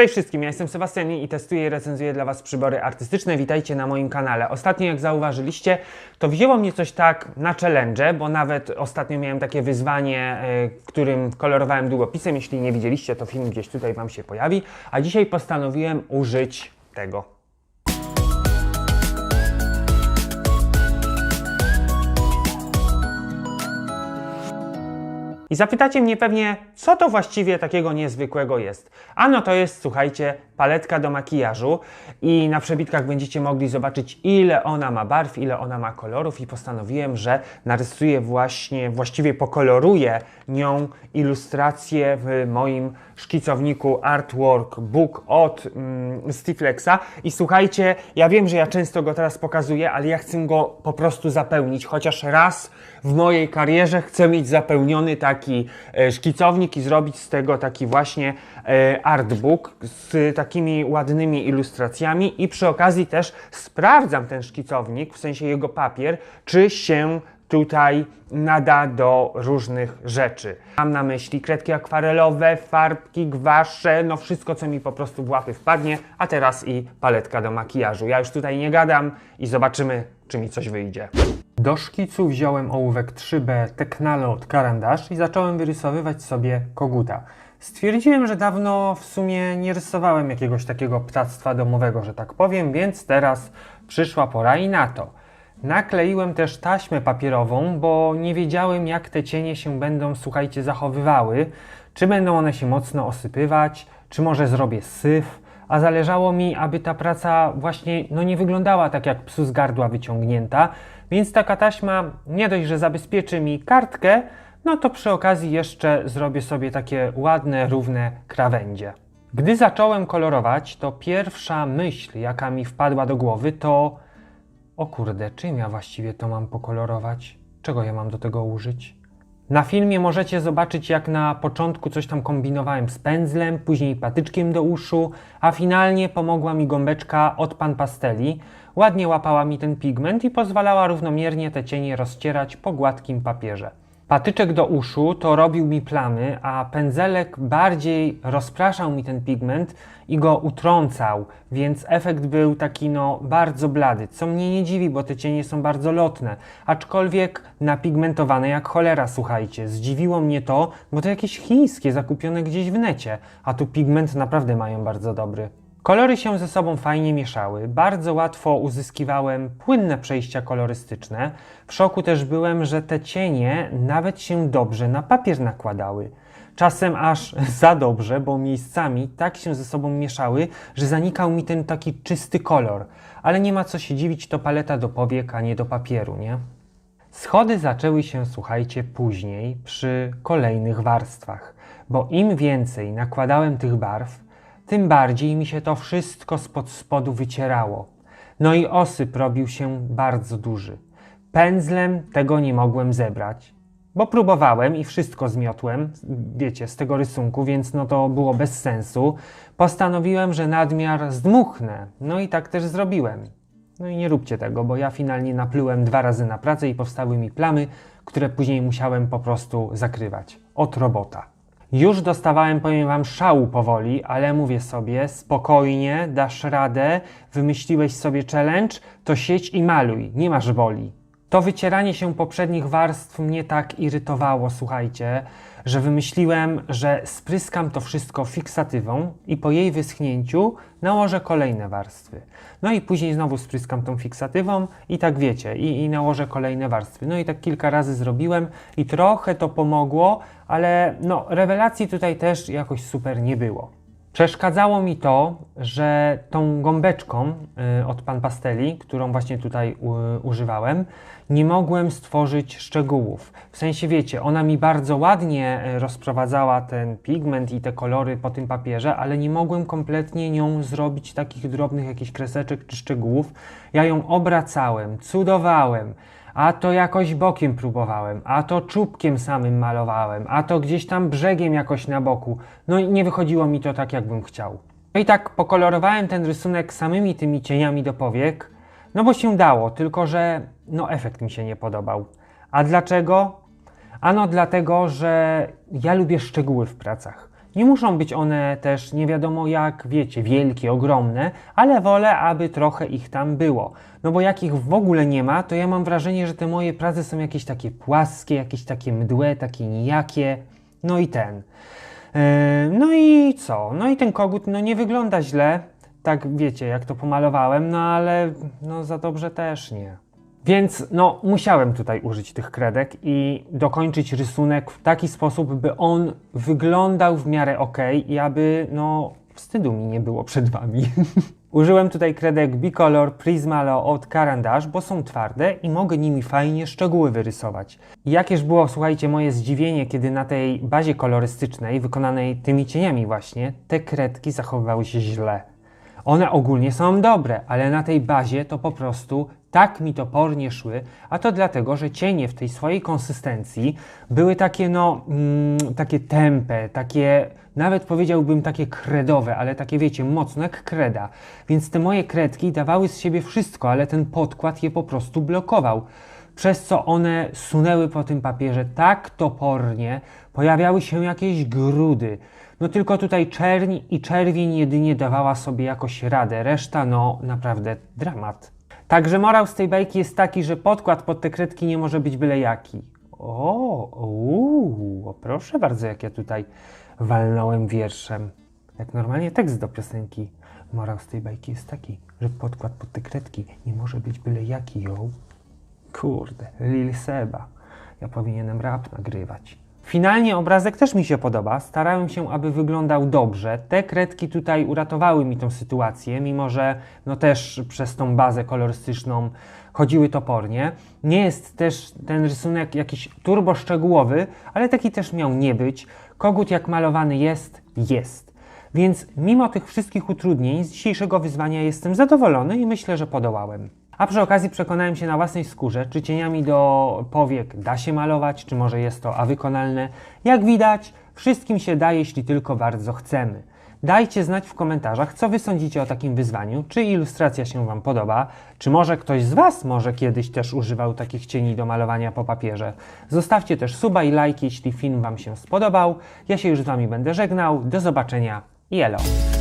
Cześć wszystkim, ja jestem Sebastian i testuję i recenzuję dla Was przybory artystyczne. Witajcie na moim kanale. Ostatnio, jak zauważyliście, to wzięło mnie coś tak na challenge, bo nawet ostatnio miałem takie wyzwanie, e, którym kolorowałem długopisem. Jeśli nie widzieliście, to film gdzieś tutaj Wam się pojawi. A dzisiaj postanowiłem użyć tego. I zapytacie mnie pewnie, co to właściwie takiego niezwykłego jest. Ano to jest, słuchajcie, paletka do makijażu i na przebitkach będziecie mogli zobaczyć, ile ona ma barw, ile ona ma kolorów i postanowiłem, że narysuję właśnie, właściwie pokoloruję nią ilustrację w moim szkicowniku Artwork Book od mm, Stiflexa. I słuchajcie, ja wiem, że ja często go teraz pokazuję, ale ja chcę go po prostu zapełnić, chociaż raz w mojej karierze chcę mieć zapełniony taki e, szkicownik i zrobić z tego taki właśnie e, artbook z takimi ładnymi ilustracjami i przy okazji też sprawdzam ten szkicownik, w sensie jego papier, czy się tutaj nada do różnych rzeczy. Mam na myśli kredki akwarelowe, farbki, gwasze, no wszystko, co mi po prostu w łapy wpadnie, a teraz i paletka do makijażu. Ja już tutaj nie gadam i zobaczymy, czy mi coś wyjdzie. Do szkicu wziąłem ołówek 3B Teknalo od Karandasz i zacząłem wyrysowywać sobie koguta. Stwierdziłem, że dawno w sumie nie rysowałem jakiegoś takiego ptactwa domowego, że tak powiem, więc teraz przyszła pora i na to. Nakleiłem też taśmę papierową, bo nie wiedziałem, jak te cienie się będą, słuchajcie, zachowywały. Czy będą one się mocno osypywać, czy może zrobię syf, a zależało mi, aby ta praca właśnie no, nie wyglądała tak jak psu z gardła wyciągnięta, więc taka taśma nie dość, że zabezpieczy mi kartkę, no to przy okazji jeszcze zrobię sobie takie ładne, równe krawędzie. Gdy zacząłem kolorować, to pierwsza myśl, jaka mi wpadła do głowy, to o kurde, czym ja właściwie to mam pokolorować? Czego ja mam do tego użyć? Na filmie możecie zobaczyć, jak na początku coś tam kombinowałem z pędzlem, później patyczkiem do uszu, a finalnie pomogła mi gąbeczka od Pan Pasteli. Ładnie łapała mi ten pigment i pozwalała równomiernie te cienie rozcierać po gładkim papierze. Patyczek do uszu to robił mi plamy, a pędzelek bardziej rozpraszał mi ten pigment i go utrącał, więc efekt był taki no bardzo blady, co mnie nie dziwi, bo te cienie są bardzo lotne, aczkolwiek napigmentowane jak cholera, słuchajcie. Zdziwiło mnie to, bo to jakieś chińskie zakupione gdzieś w necie, a tu pigment naprawdę mają bardzo dobry. Kolory się ze sobą fajnie mieszały, bardzo łatwo uzyskiwałem płynne przejścia kolorystyczne. W szoku też byłem, że te cienie nawet się dobrze na papier nakładały. Czasem aż za dobrze, bo miejscami tak się ze sobą mieszały, że zanikał mi ten taki czysty kolor. Ale nie ma co się dziwić, to paleta do powiek, a nie do papieru, nie? Schody zaczęły się, słuchajcie, później przy kolejnych warstwach, bo im więcej nakładałem tych barw, tym bardziej mi się to wszystko spod spodu wycierało. No i osyp robił się bardzo duży. Pędzlem tego nie mogłem zebrać, bo próbowałem i wszystko zmiotłem, wiecie, z tego rysunku, więc no to było bez sensu. Postanowiłem, że nadmiar zdmuchnę, no i tak też zrobiłem. No i nie róbcie tego, bo ja finalnie naplułem dwa razy na pracę i powstały mi plamy, które później musiałem po prostu zakrywać. Od robota. Już dostawałem, powiem Wam, szału powoli, ale mówię sobie, spokojnie, dasz radę, wymyśliłeś sobie challenge, to sieć i maluj, nie masz woli. To wycieranie się poprzednich warstw mnie tak irytowało, słuchajcie, że wymyśliłem, że spryskam to wszystko fiksatywą i po jej wyschnięciu nałożę kolejne warstwy. No i później znowu spryskam tą fiksatywą i tak wiecie, i, i nałożę kolejne warstwy. No i tak kilka razy zrobiłem i trochę to pomogło, ale no rewelacji tutaj też jakoś super nie było. Przeszkadzało mi to, że tą gąbeczką y, od Pan Pasteli, którą właśnie tutaj używałem, nie mogłem stworzyć szczegółów. W sensie, wiecie, ona mi bardzo ładnie y, rozprowadzała ten pigment i te kolory po tym papierze, ale nie mogłem kompletnie nią zrobić takich drobnych jakichś kreseczek czy szczegółów. Ja ją obracałem, cudowałem, a to jakoś bokiem próbowałem, a to czubkiem samym malowałem, a to gdzieś tam brzegiem jakoś na boku. No i nie wychodziło mi to tak, jakbym chciał. No i tak pokolorowałem ten rysunek samymi tymi cieniami do powiek, no bo się dało, tylko że no efekt mi się nie podobał. A dlaczego? Ano dlatego, że ja lubię szczegóły w pracach. Nie muszą być one też nie wiadomo jak, wiecie, wielkie, ogromne, ale wolę, aby trochę ich tam było. No bo jak ich w ogóle nie ma, to ja mam wrażenie, że te moje prace są jakieś takie płaskie, jakieś takie mdłe, takie nijakie. No i ten. E, No i co? No i ten kogut no nie wygląda źle, tak wiecie, jak to pomalowałem, no ale no za dobrze też nie. Więc no musiałem tutaj użyć tych kredek i dokończyć rysunek w taki sposób, by on wyglądał w miarę ok i aby no wstydu mi nie było przed wami. Użyłem tutaj kredek Bicolor Prismalo od Caran bo są twarde i mogę nimi fajnie szczegóły wyrysować. Jakież było, słuchajcie, moje zdziwienie, kiedy na tej bazie kolorystycznej, wykonanej tymi cieniami właśnie, te kredki zachowywały się źle. One ogólnie są dobre, ale na tej bazie to po prostu tak mi topornie szły, a to dlatego, że cienie w tej swojej konsystencji były takie, no, mm, takie tępe, takie, nawet powiedziałbym takie kredowe, ale takie, wiecie, mocno jak kreda. Więc te moje kredki dawały z siebie wszystko, ale ten podkład je po prostu blokował. Przez co one sunęły po tym papierze tak topornie, pojawiały się jakieś grudy. No tylko tutaj czerń i czerwień jedynie dawała sobie jakoś radę, reszta no naprawdę dramat. Także morał z tej bajki jest taki, że podkład pod te kredki nie może być byle jaki. O, uuu, proszę bardzo, jak ja tutaj walnąłem wierszem. Jak normalnie tekst do piosenki. Morał z tej bajki jest taki, że podkład pod te kredki nie może być byle jaki, ją. Kurde, Lil Seba. Ja powinienem rap nagrywać. Finalnie obrazek też mi się podoba. Starałem się, aby wyglądał dobrze. Te kredki tutaj uratowały mi tą sytuację, mimo że no też przez tą bazę kolorystyczną chodziły topornie. Nie jest też ten rysunek jakiś turbo szczegółowy, ale taki też miał nie być. Kogut jak malowany jest, jest. Więc mimo tych wszystkich utrudnień z dzisiejszego wyzwania jestem zadowolony i myślę, że podołałem. A przy okazji przekonałem się na własnej skórze, czy cieniami do powiek da się malować, czy może jest to awykonalne. Jak widać, wszystkim się da, jeśli tylko bardzo chcemy. Dajcie znać w komentarzach, co Wy sądzicie o takim wyzwaniu, czy ilustracja się Wam podoba, czy może ktoś z Was może kiedyś też używał takich cieni do malowania po papierze. Zostawcie też suba i lajki, jeśli film Wam się spodobał. Ja się już z Wami będę żegnał. Do zobaczenia i!